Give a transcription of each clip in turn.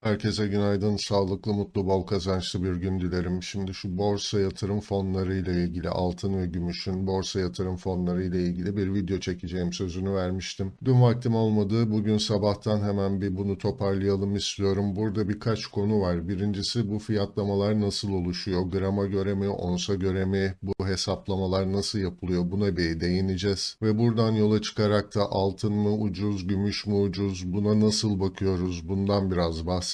Herkese günaydın, sağlıklı, mutlu, bol kazançlı bir gün dilerim. Şimdi şu borsa yatırım fonları ile ilgili, altın ve gümüşün borsa yatırım fonları ile ilgili bir video çekeceğim sözünü vermiştim. Dün vaktim olmadı, bugün sabahtan hemen bir bunu toparlayalım istiyorum. Burada birkaç konu var. Birincisi bu fiyatlamalar nasıl oluşuyor? Grama göre mi, onsa göre mi? Bu hesaplamalar nasıl yapılıyor? Buna bir değineceğiz. Ve buradan yola çıkarak da altın mı ucuz, gümüş mü ucuz, buna nasıl bakıyoruz? Bundan biraz bahsedeceğim.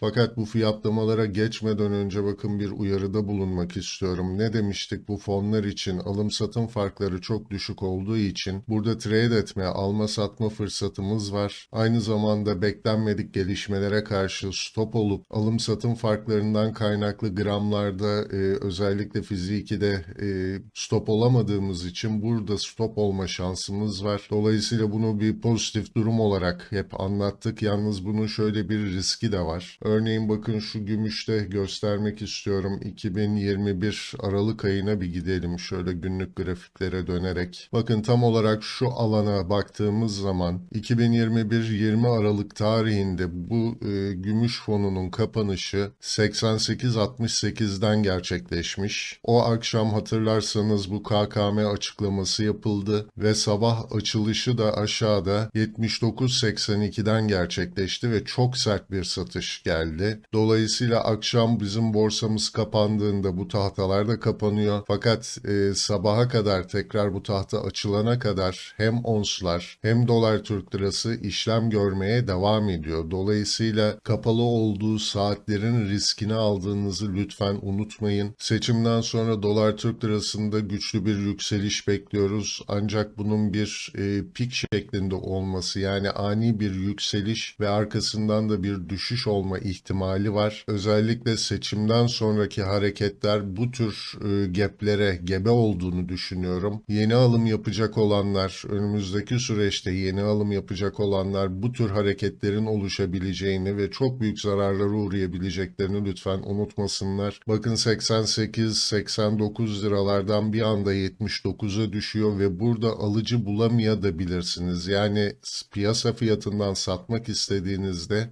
Fakat bu fiyatlamalara geçmeden önce bakın bir uyarıda bulunmak istiyorum. Ne demiştik bu fonlar için alım satım farkları çok düşük olduğu için burada trade etme, alma satma fırsatımız var. Aynı zamanda beklenmedik gelişmelere karşı stop olup alım satım farklarından kaynaklı gramlarda e, özellikle fiziki de e, stop olamadığımız için burada stop olma şansımız var. Dolayısıyla bunu bir pozitif durum olarak hep anlattık. Yalnız bunun şöyle bir riski de var. Örneğin bakın şu gümüşte göstermek istiyorum. 2021 Aralık ayına bir gidelim. Şöyle günlük grafiklere dönerek. Bakın tam olarak şu alana baktığımız zaman 2021-20 Aralık tarihinde bu e, gümüş fonunun kapanışı 88.68'den gerçekleşmiş. O akşam hatırlarsanız bu KKM açıklaması yapıldı ve sabah açılışı da aşağıda 79.82'den gerçekleşti ve çok sert bir satış geldi. Dolayısıyla akşam bizim borsamız kapandığında bu tahtalar da kapanıyor. Fakat e, sabaha kadar tekrar bu tahta açılana kadar hem onslar hem dolar Türk lirası işlem görmeye devam ediyor. Dolayısıyla kapalı olduğu saatlerin riskini aldığınızı lütfen unutmayın. Seçimden sonra dolar Türk lirasında güçlü bir yükseliş bekliyoruz. Ancak bunun bir e, pik şeklinde olması yani ani bir yükseliş ve arkasından da bir düşüş olma ihtimali var. Özellikle seçimden sonraki hareketler bu tür e, geplere gebe olduğunu düşünüyorum. Yeni alım yapacak olanlar, önümüzdeki süreçte yeni alım yapacak olanlar bu tür hareketlerin oluşabileceğini ve çok büyük zararlara uğrayabileceklerini lütfen unutmasınlar. Bakın 88-89 liralardan bir anda 79'a düşüyor ve burada alıcı bulamayabilirsiniz. Yani piyasa fiyatından satmak istediğinizde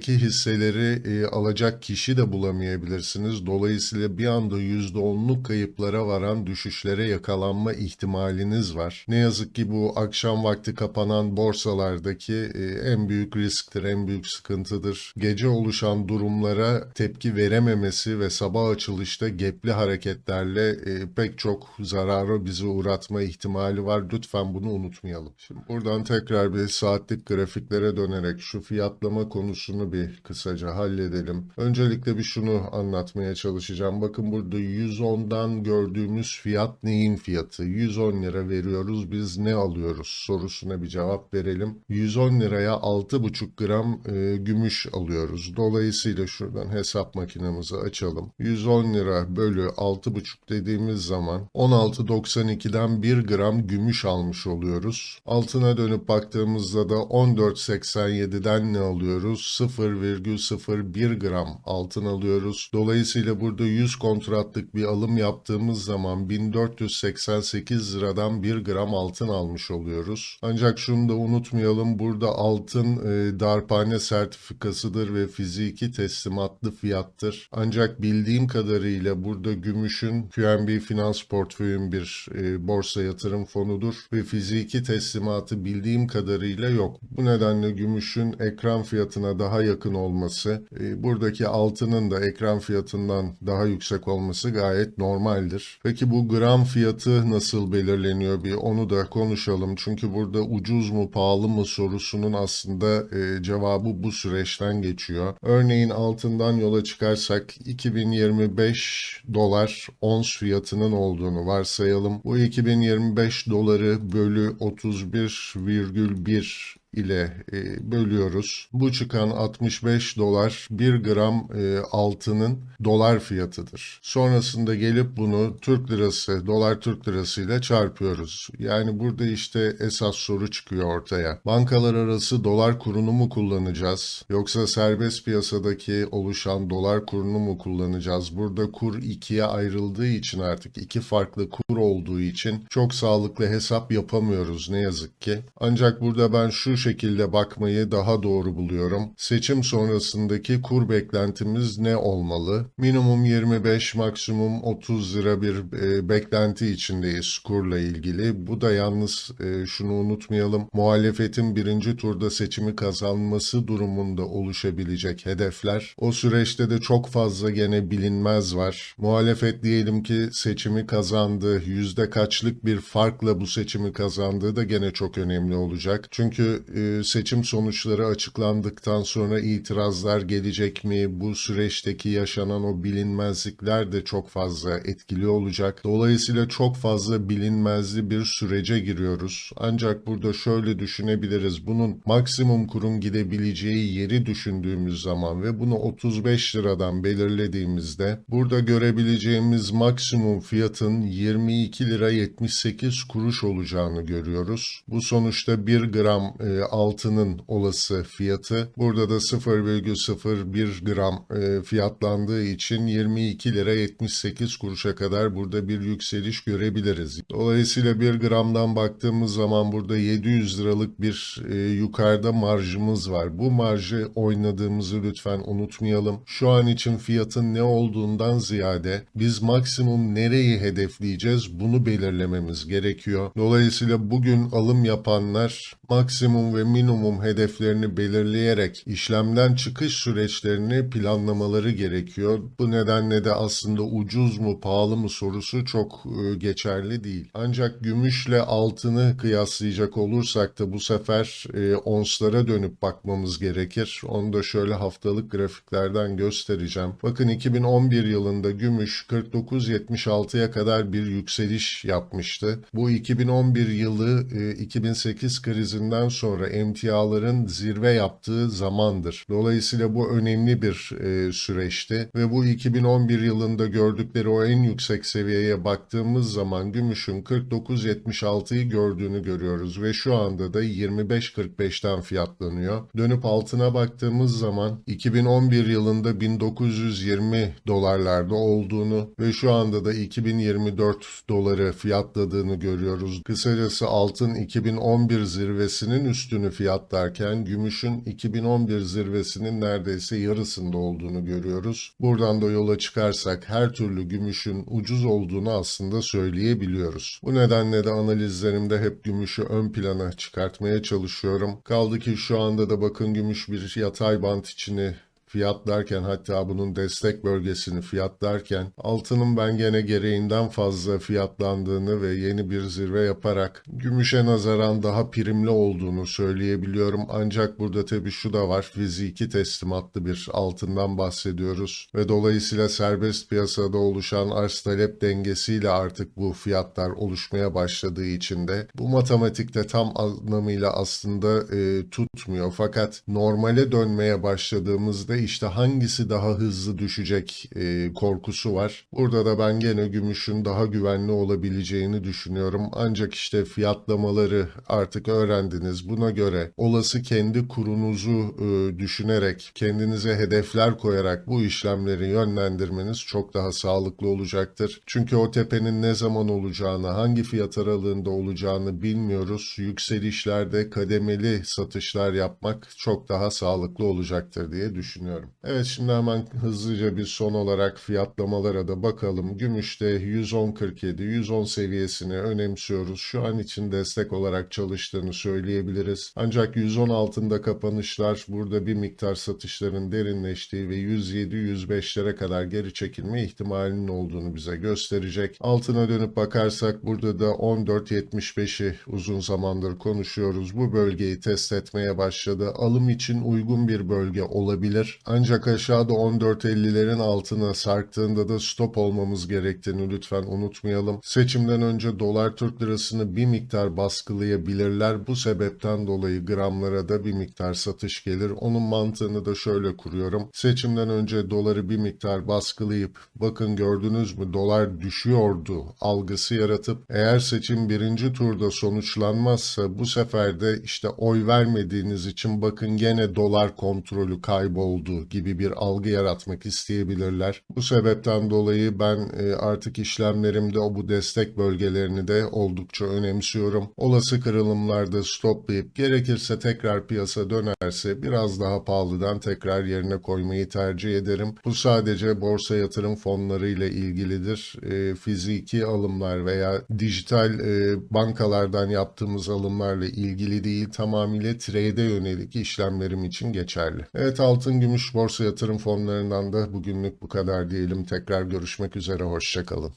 elinizdeki hisseleri e, alacak kişi de bulamayabilirsiniz. Dolayısıyla bir anda %10'luk kayıplara varan düşüşlere yakalanma ihtimaliniz var. Ne yazık ki bu akşam vakti kapanan borsalardaki e, en büyük risktir, en büyük sıkıntıdır. Gece oluşan durumlara tepki verememesi ve sabah açılışta gepli hareketlerle e, pek çok zarara bizi uğratma ihtimali var. Lütfen bunu unutmayalım. Şimdi buradan tekrar bir saatlik grafiklere dönerek şu fiyatlama konusunu bir kısaca halledelim. Öncelikle bir şunu anlatmaya çalışacağım. Bakın burada 110'dan gördüğümüz fiyat neyin fiyatı? 110 lira veriyoruz biz ne alıyoruz sorusuna bir cevap verelim. 110 liraya 6,5 gram e, gümüş alıyoruz. Dolayısıyla şuradan hesap makinemizi açalım. 110 lira bölü 6,5 dediğimiz zaman 16.92'den 1 gram gümüş almış oluyoruz. Altına dönüp baktığımızda da 14.87'den ne alıyoruz? 0,01 gram altın alıyoruz. Dolayısıyla burada 100 kontratlık bir alım yaptığımız zaman 1488 liradan 1 gram altın almış oluyoruz. Ancak şunu da unutmayalım burada altın e, darphane sertifikasıdır ve fiziki teslimatlı fiyattır. Ancak bildiğim kadarıyla burada gümüşün QNB Finans Portföy'ün bir e, borsa yatırım fonudur ve fiziki teslimatı bildiğim kadarıyla yok. Bu nedenle gümüşün ekran fiyatına daha yakın olması, e, buradaki altının da ekran fiyatından daha yüksek olması gayet normaldir. Peki bu gram fiyatı nasıl belirleniyor bir onu da konuşalım. Çünkü burada ucuz mu pahalı mı sorusunun aslında e, cevabı bu süreçten geçiyor. Örneğin altından yola çıkarsak 2025 dolar ons fiyatının olduğunu varsayalım. Bu 2025 doları bölü 31,1 ile e, bölüyoruz. Bu çıkan 65 dolar 1 gram e, altının dolar fiyatıdır. Sonrasında gelip bunu Türk lirası, dolar Türk lirası ile çarpıyoruz. Yani burada işte esas soru çıkıyor ortaya. Bankalar arası dolar kurunu mu kullanacağız? Yoksa serbest piyasadaki oluşan dolar kurunu mu kullanacağız? Burada kur ikiye ayrıldığı için artık iki farklı kur olduğu için çok sağlıklı hesap yapamıyoruz ne yazık ki. Ancak burada ben şu şekilde bakmayı daha doğru buluyorum. Seçim sonrasındaki kur beklentimiz ne olmalı? Minimum 25, maksimum 30 lira bir e, beklenti içindeyiz kurla ilgili. Bu da yalnız e, şunu unutmayalım. Muhalefetin birinci turda seçimi kazanması durumunda oluşabilecek hedefler. O süreçte de çok fazla gene bilinmez var. Muhalefet diyelim ki seçimi kazandı. Yüzde kaçlık bir farkla bu seçimi kazandığı da gene çok önemli olacak. Çünkü e, seçim sonuçları açıklandıktan sonra itirazlar gelecek mi? Bu süreçteki yaşanan o bilinmezlikler de çok fazla etkili olacak. Dolayısıyla çok fazla bilinmezli bir sürece giriyoruz. Ancak burada şöyle düşünebiliriz. Bunun maksimum kurun gidebileceği yeri düşündüğümüz zaman ve bunu 35 liradan belirlediğimizde burada görebileceğimiz maksimum fiyatın 22 lira 78 kuruş olacağını görüyoruz. Bu sonuçta 1 gram e, altının olası fiyatı. Burada da 0,01 gram e, fiyatlandığı için 22 lira 78 kuruşa kadar burada bir yükseliş görebiliriz. Dolayısıyla 1 gramdan baktığımız zaman burada 700 liralık bir e, yukarıda marjımız var. Bu marjı oynadığımızı lütfen unutmayalım. Şu an için fiyatın ne olduğundan ziyade biz maksimum nereyi hedefleyeceğiz bunu belirlememiz gerekiyor. Dolayısıyla bugün alım yapanlar maksimum ve minimum hedeflerini belirleyerek işlemden çıkış süreçlerini planlamaları gerekiyor. Bu nedenle de aslında ucuz mu pahalı mı sorusu çok e, geçerli değil. Ancak gümüşle altını kıyaslayacak olursak da bu sefer e, onslara dönüp bakmamız gerekir. Onu da şöyle haftalık grafiklerden göstereceğim. Bakın 2011 yılında gümüş 49.76'ya kadar bir yükseliş yapmıştı. Bu 2011 yılı e, 2008 krizinden sonra emtiaların zirve yaptığı zamandır. Dolayısıyla bu önemli bir e, süreçti ve bu 2011 yılında gördükleri o en yüksek seviyeye baktığımız zaman gümüşün 49.76'yı gördüğünü görüyoruz ve şu anda da 25.45'ten fiyatlanıyor. Dönüp altına baktığımız zaman 2011 yılında 1920 dolarlarda olduğunu ve şu anda da 2024 doları fiyatladığını görüyoruz. Kısacası altın 2011 zirvesinin üstünü fiyatlarken gümüşün 2011 zirvesinin neredeyse yarısında olduğunu görüyoruz. Buradan da yola çıkarsak her türlü gümüşün ucuz olduğunu aslında söyleyebiliyoruz. Bu nedenle de analizlerimde hep gümüşü ön plana çıkartmaya çalışıyorum. Kaldı ki şu anda da bakın gümüş bir yatay bant içini fiyatlarken hatta bunun destek bölgesini fiyatlarken altının ben gene gereğinden fazla fiyatlandığını ve yeni bir zirve yaparak gümüşe nazaran daha primli olduğunu söyleyebiliyorum. Ancak burada tabii şu da var fiziki teslimatlı bir altından bahsediyoruz ve dolayısıyla serbest piyasada oluşan arz talep dengesiyle artık bu fiyatlar oluşmaya başladığı için de bu matematikte tam anlamıyla aslında e, tutmuyor. Fakat normale dönmeye başladığımızda işte hangisi daha hızlı düşecek e, korkusu var. Burada da ben gene gümüşün daha güvenli olabileceğini düşünüyorum. Ancak işte fiyatlamaları artık öğrendiniz. Buna göre olası kendi kurunuzu e, düşünerek, kendinize hedefler koyarak bu işlemleri yönlendirmeniz çok daha sağlıklı olacaktır. Çünkü o tepenin ne zaman olacağını, hangi fiyat aralığında olacağını bilmiyoruz. Yükselişlerde kademeli satışlar yapmak çok daha sağlıklı olacaktır diye düşünüyorum. Evet şimdi hemen hızlıca bir son olarak fiyatlamalara da bakalım. Gümüşte 110.47, 110 seviyesini önemsiyoruz. Şu an için destek olarak çalıştığını söyleyebiliriz. Ancak 110 altında kapanışlar burada bir miktar satışların derinleştiği ve 107-105'lere kadar geri çekilme ihtimalinin olduğunu bize gösterecek. Altına dönüp bakarsak burada da 14.75'i uzun zamandır konuşuyoruz. Bu bölgeyi test etmeye başladı. Alım için uygun bir bölge olabilir. Ancak aşağıda 14.50'lerin altına sarktığında da stop olmamız gerektiğini lütfen unutmayalım. Seçimden önce dolar Türk lirasını bir miktar baskılayabilirler. Bu sebepten dolayı gramlara da bir miktar satış gelir. Onun mantığını da şöyle kuruyorum. Seçimden önce doları bir miktar baskılayıp bakın gördünüz mü dolar düşüyordu algısı yaratıp eğer seçim birinci turda sonuçlanmazsa bu sefer de işte oy vermediğiniz için bakın gene dolar kontrolü kayboldu oldu gibi bir algı yaratmak isteyebilirler. Bu sebepten dolayı ben e, artık işlemlerimde o bu destek bölgelerini de oldukça önemsiyorum. Olası kırılımlarda stoplayıp gerekirse tekrar piyasa dönerse biraz daha pahalıdan tekrar yerine koymayı tercih ederim. Bu sadece borsa yatırım fonları ile ilgilidir. E, fiziki alımlar veya dijital e, bankalardan yaptığımız alımlarla ilgili değil tamamıyla trade'e yönelik işlemlerim için geçerli. Evet altın gümüş borsa yatırım fonlarından da bugünlük bu kadar diyelim. Tekrar görüşmek üzere hoşçakalın.